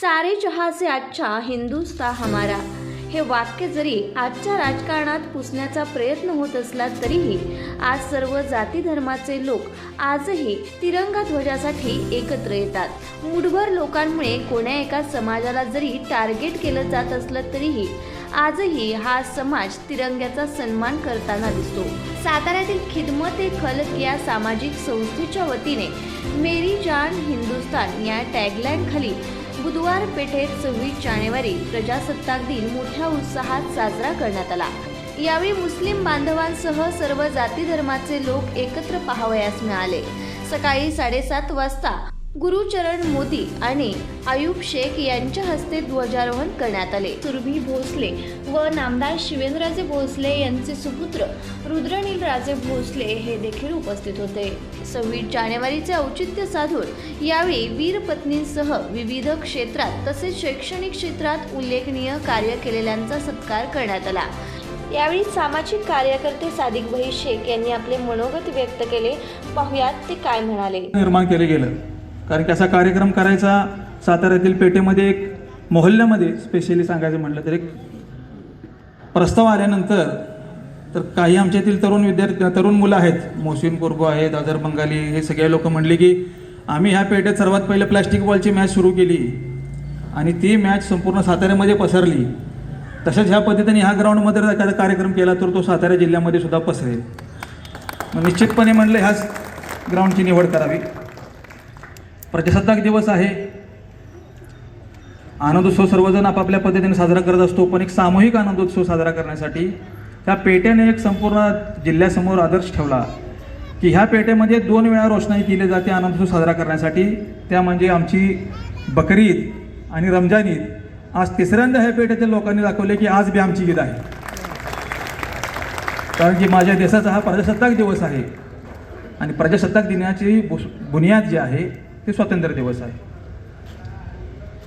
सारे जहाँ से अच्छा हिंदुस्ता हमारा. हे वाक्य जरी आजच्या राजकारणात पुसण्याचा प्रयत्न होत असला तरीही आज सर्व जाती धर्माचे लोक आजही तिरंगा ध्वजासाठी एकत्र येतात. मुठभर लोकांमुळे कोण्या एका समाजाला जरी टार्गेट केलं जात असलं तरीही आजही हा समाज तिरंग्याचा सन्मान करताना दिसतो. साताऱ्यातील खिदमत ए खलक या सामाजिक संस्थेच्या वतीने मेरी जान हिंदुस्तान या टॅगलाईन खाली बुधवार पेठेत सव्वीस जानेवारी प्रजासत्ताक दिन मोठ्या उत्साहात साजरा करण्यात आला. यावेळी मुस्लिम बांधवांसह सर्व जाती धर्माचे लोक एकत्र पाहावयास मिळाले. सकाळी साडेसात वाजता गुरुचरण मोदी आणि आयुब शेख यांच्या हस्ते ध्वजारोहण करण्यात आले. सुरभी भोसले व नामदार शिवेंद्रराजे भोसले यांचे सुपुत्र रुद्रनील राजे भोसले हे देखील उपस्थित होते. सव्वीस जानेवारीचे औचित्य साधून यावेळी वीर पत्नींसह विविध क्षेत्रात तसेच शैक्षणिक क्षेत्रात उल्लेखनीय कार्य केलेल्यांचा सत्कार करण्यात आला. यावेळी सामाजिक कार्यकर्ते सादिक भाई शेख यांनी आपले मनोगत व्यक्त केले. पाहुयात ते काय म्हणाले? निर्माण केले गेलं. कारण की असा कार्यक्रम करायचा साताऱ्यातील पेठेमध्ये एक मोहल्ल्यामध्ये स्पेशली सांगायचं म्हटलं तर एक प्रस्ताव आल्यानंतर तर काही आमच्यातील तरुण विद्यार्थी तरुण मुलं आहेत मोहसिन कुर्बो आहेत अजर बंगाली हे सगळे लोक म्हणले की आम्ही ह्या पेठेत सर्वात पहिले प्लॅस्टिक बॉलची मॅच सुरू केली आणि ती मॅच संपूर्ण साताऱ्यामध्ये पसरली. तसंच ह्या पद्धतीने ह्या ग्राउंडमध्ये जर एखादा कार्यक्रम केला तर तो सातारा जिल्ह्यामध्ये सुद्धा पसरेल. मग निश्चितपणे म्हणलं ह्याच ग्राउंडची निवड करावी. प्रजासत्ताक दिवस आहे. आनंदोत्सव सर्वजण आपापल्या पद्धतीने साजरा करत असतो पण एक सामूहिक आनंदोत्सव साजरा करण्यासाठी त्या पेट्याने एक संपूर्ण जिल्ह्यासमोर आदर्श ठेवला की ह्या पेट्यामध्ये दोन वेळा रोषणाई केली जाते आनंदोत्सव साजरा करण्यासाठी. त्या म्हणजे आमची बकरी ईद आणि रमजान ईद. आज तिसऱ्यांदा ह्या पेट्यातील लोकांनी दाखवले की आज बी आमची ईद आहे. कारण की माझ्या देशाचा हा प्रजासत्ताक दिवस आहे. आणि प्रजासत्ताक दिनाची बुस- बुनियाद जी आहे ते स्वातंत्र्य दिवस आहे.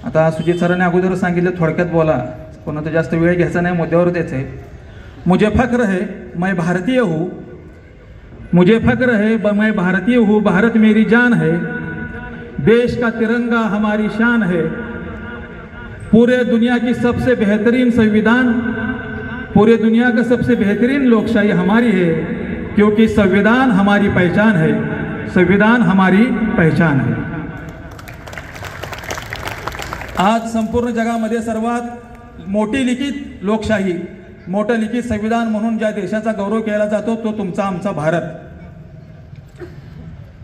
आता सुजित सरांनी अगोदर सांगितलं थोडक्यात बोला. कोणाचा जास्त वेळ घ्यायचा नाही मुद्द्यावर द्यायचं आहे मुझे फक्र है मैं भारतीय हूँ. मुझे फक्र है मैं भारतीय हूँ. भारत मेरी जान है. देश का तिरंगा हमारी शान है. पूरे दुनिया की सबसे बेहतरीन संविधान पूरे दुनिया का सबसे बेहतरीन लोकशाही हमारी है क्योंकि संविधान हमारी पहचान है. संविधान हमारी पहचान है। आज संपूर्ण जगामध्ये सर्वात मोठी लिखित लोकशाही मोठं लिखित संविधान म्हणून ज्या देशाचा गौरव केला जातो तो तुमचा आमचा भारत.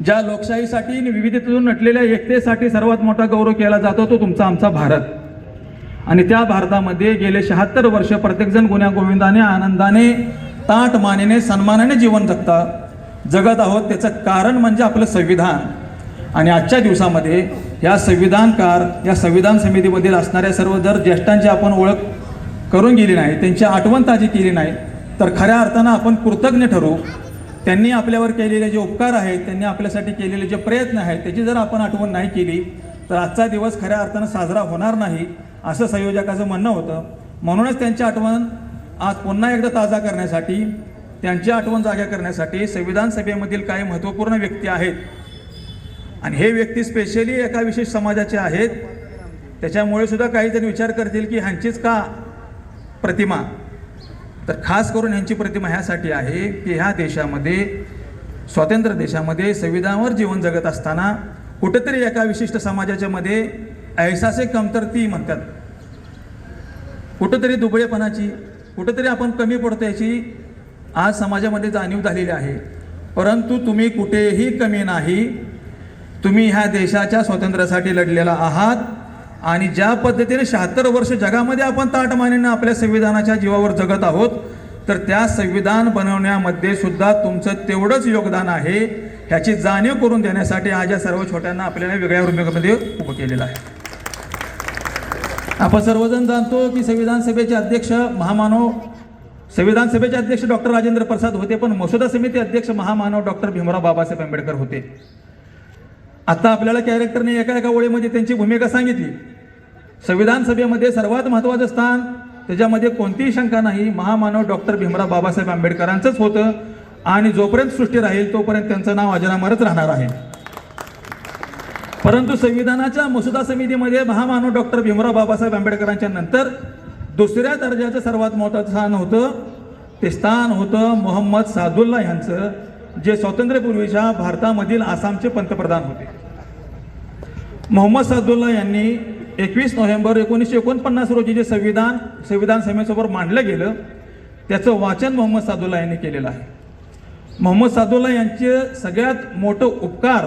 ज्या लोकशाहीसाठी आणि विविधतेतून नटलेल्या एकतेसाठी सर्वात मोठा गौरव केला जातो तो तुमचा आमचा भारत. आणि त्या भारतामध्ये गेले शहात्तर वर्ष प्रत्येकजण गुन्ह्या गोविंदाने आनंदाने ताट मानेने सन्मानाने जीवन जगता जगत आहोत. त्याचं कारण म्हणजे आपलं संविधान. आणि आजच्या दिवसामध्ये या संविधानकार या संविधान समितीमधील असणाऱ्या सर्व जर ज्येष्ठांची आपण ओळख करून गेली नाही त्यांची आठवण ताजी केली नाही तर खऱ्या अर्थानं आपण कृतज्ञ ठरू. त्यांनी आपल्यावर केलेले जे उपकार आहेत त्यांनी आपल्यासाठी केलेले जे प्रयत्न आहेत त्याची जर आपण आठवण नाही केली तर आजचा दिवस खऱ्या अर्थानं साजरा होणार नाही असं संयोजकाचं म्हणणं होतं. म्हणूनच त्यांची आठवण आज पुन्हा एकदा ताजा करण्यासाठी त्यांची आठवण जाग्या करण्यासाठी संविधान सभेमधील काही महत्त्वपूर्ण व्यक्ती आहेत आणि हे व्यक्ती स्पेशली एका विशेष समाजाचे आहेत. त्याच्यामुळे सुद्धा काहीजण विचार करतील की ह्यांचीच का प्रतिमा? तर खास करून ह्यांची प्रतिमा ह्यासाठी आहे की ह्या देशामध्ये स्वातंत्र्य देशामध्ये संविधानावर जीवन जगत असताना कुठेतरी एका विशिष्ट समाजाच्या मध्ये ऐसासे कमतरती म्हणतात. कुठंतरी दुबळेपणाची कुठंतरी आपण कमी पडतो याची आज समाजामध्ये जाणीव झालेली आहे. परंतु तुम्ही कुठेही कमी नाही तुम्ही ह्या देशाच्या स्वातंत्र्यासाठी लढलेला आहात आणि ज्या पद्धतीने शहात्तर वर्ष जगामध्ये आपण ताटमानेनं आपल्या संविधानाच्या जीवावर जगत आहोत तर त्या संविधान बनवण्यामध्ये सुद्धा तुमचं तेवढंच योगदान आहे ह्याची जाणीव करून देण्यासाठी आज या सर्व छोट्यांना आपल्याला वेगळ्या भूमिकेमध्ये उभं केलेलं आहे. आपण सर्वजण जाणतो की संविधान सभेचे अध्यक्ष महामानव संविधान सभेचे अध्यक्ष डॉक्टर राजेंद्र प्रसाद होते पण मसुदा समिती अध्यक्ष महामानव डॉक्टर भीमराव बाबासाहेब आंबेडकर होते. आता आपल्याला कॅरेक्टरने एका एका ओळीमध्ये त्यांची भूमिका सांगितली. संविधान सभेमध्ये सर्वात महत्त्वाचं स्थान त्याच्यामध्ये कोणतीही शंका नाही महामानव डॉक्टर भीमराव बाबासाहेब आंबेडकरांचंच होतं आणि जोपर्यंत सृष्टी राहील तोपर्यंत त्यांचं नाव अजरामरच राहणार आहे. परंतु संविधानाच्या मसुदा समितीमध्ये महामानव डॉक्टर भीमराव बाबासाहेब आंबेडकरांच्या नंतर दुसऱ्या दर्जाचं सर्वात महत्त्वाचं स्थान होतं. ते स्थान होतं मोहम्मद सादुल्ला यांचं जे स्वातंत्र्यपूर्वीच्या भारतामधील आसामचे पंतप्रधान होते. मोहम्मद सादुल्ला यांनी एकवीस नोव्हेंबर एकोणीसशे एकोणपन्नास रोजी जे संविधान संविधान सभेसमोर मांडलं गेलं त्याचं वाचन मोहम्मद सादुल्ला यांनी केलेलं आहे. मोहम्मद सादुल्ला यांचे सगळ्यात मोठं उपकार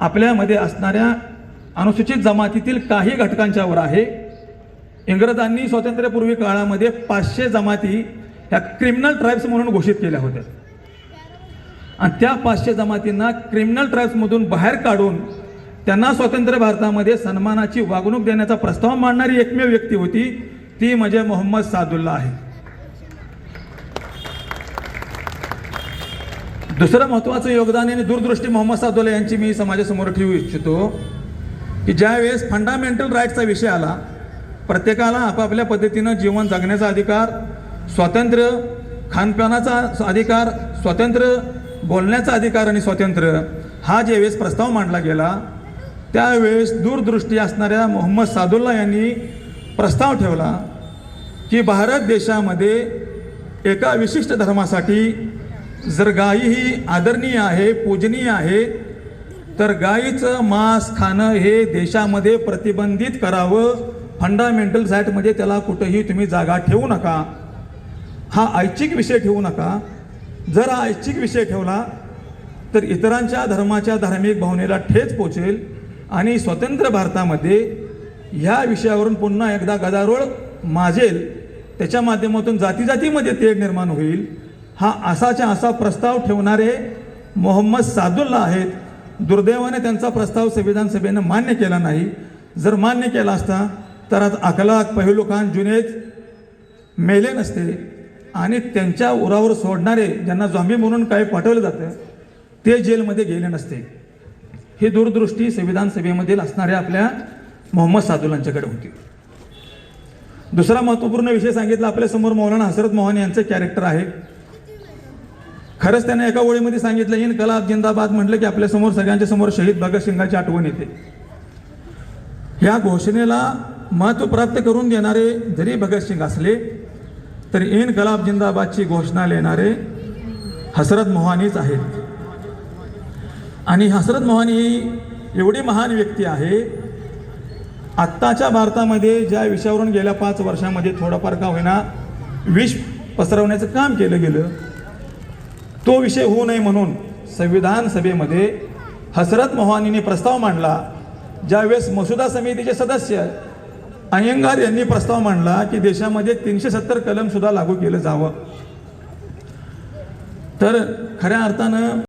आपल्यामध्ये असणाऱ्या अनुसूचित जमातीतील काही घटकांच्यावर आहे. इंग्रजांनी स्वातंत्र्यपूर्वी काळामध्ये पाचशे जमाती ह्या क्रिमिनल ट्राईब्स म्हणून घोषित केल्या होत्या. आणि त्या पाचशे जमातींना क्रिमिनल ट्राईब्समधून बाहेर काढून त्यांना स्वतंत्र भारतामध्ये सन्मानाची वागणूक देण्याचा प्रस्ताव मांडणारी एकमेव व्यक्ती होती ती म्हणजे मोहम्मद सादुल्ला आहे. दुसरं महत्त्वाचं योगदान आणि दूरदृष्टी मोहम्मद सादुल्ला यांची मी समाजासमोर ठेवू इच्छितो की ज्यावेळेस फंडामेंटल राईटचा विषय आला प्रत्येकाला आपापल्या पद्धतीनं जीवन जगण्याचा अधिकार स्वातंत्र्य खानपानाचा अधिकार स्वातंत्र्य बोलण्याचा अधिकार आणि स्वातंत्र्य हा ज्यावेळेस प्रस्ताव मांडला गेला त्यावेळेस दूरदृष्टी असणाऱ्या मोहम्मद सादुल्ला यांनी प्रस्ताव ठेवला की भारत देशामध्ये एका विशिष्ट धर्मासाठी जर गायी ही आदरणीय आहे पूजनीय आहे तर गायीचं मांस खाणं हे देशामध्ये प्रतिबंधित करावं. फंडामेंटल साईटमध्ये म्हणजे त्याला कुठंही तुम्ही जागा ठेवू नका. हा ऐच्छिक विषय ठेवू नका. जर हा ऐच्छिक विषय ठेवला तर इतरांच्या धर्माच्या धार्मिक भावनेला ठेच पोचेल. आणि स्वतंत्र भारतामध्ये ह्या विषयावरून पुन्हा एकदा गदारोळ माजेल. त्याच्या माध्यमातून जाती जातीमध्ये तेढ निर्माण होईल. हा असाच्या असा प्रस्ताव ठेवणारे मोहम्मद सादुल्ला आहेत. दुर्दैवाने त्यांचा प्रस्ताव संविधान सभेनं मान्य केला नाही. जर मान्य केला असता तर आज अखलाक पहिलू खान जुनेद मेले नसते. आणि त्यांच्या उरावर सोडणारे ज्यांना झॉम्बी म्हणून काही पाठवलं जातं ते जेलमध्ये गेले नसते. ही दूरदृष्टी संविधान सभेमधील असणाऱ्या आपल्या मोहम्मद सादुल्लांच्याकडे होती. दुसरा महत्त्वपूर्ण विषय सांगितला आपल्यासमोर मौलाना हसरत मोहन यांचं कॅरेक्टर आहे. खरंच त्याने एका ओळीमध्ये सांगितलं इन कलाब जिंदाबाद म्हटलं की आपल्यासमोर सगळ्यांच्या समोर शहीद भगतसिंगाची आठवण येते. या घोषणेला महत्त्व प्राप्त करून देणारे जरी भगतसिंग असले तरी इन कलाब जिंदाबादची घोषणा लिहिणारे हसरत मोहानीच आहेत. आणि हसरत मोहानी ही एवढी महान व्यक्ती आहे. आत्ताच्या भारतामध्ये ज्या विषयावरून गेल्या पाच वर्षामध्ये थोडंफार का होईना विष पसरवण्याचं काम केलं गेलं तो विषय होऊ नये म्हणून संविधान सभेमध्ये हसरत मोहानीने प्रस्ताव मांडला. ज्यावेळेस मसुदा समितीचे सदस्य अय्यंगार यांनी प्रस्ताव मांडला की देशामध्ये तीनशे सत्तर कलम सुद्धा लागू केलं जावं. तर खऱ्या अर्थानं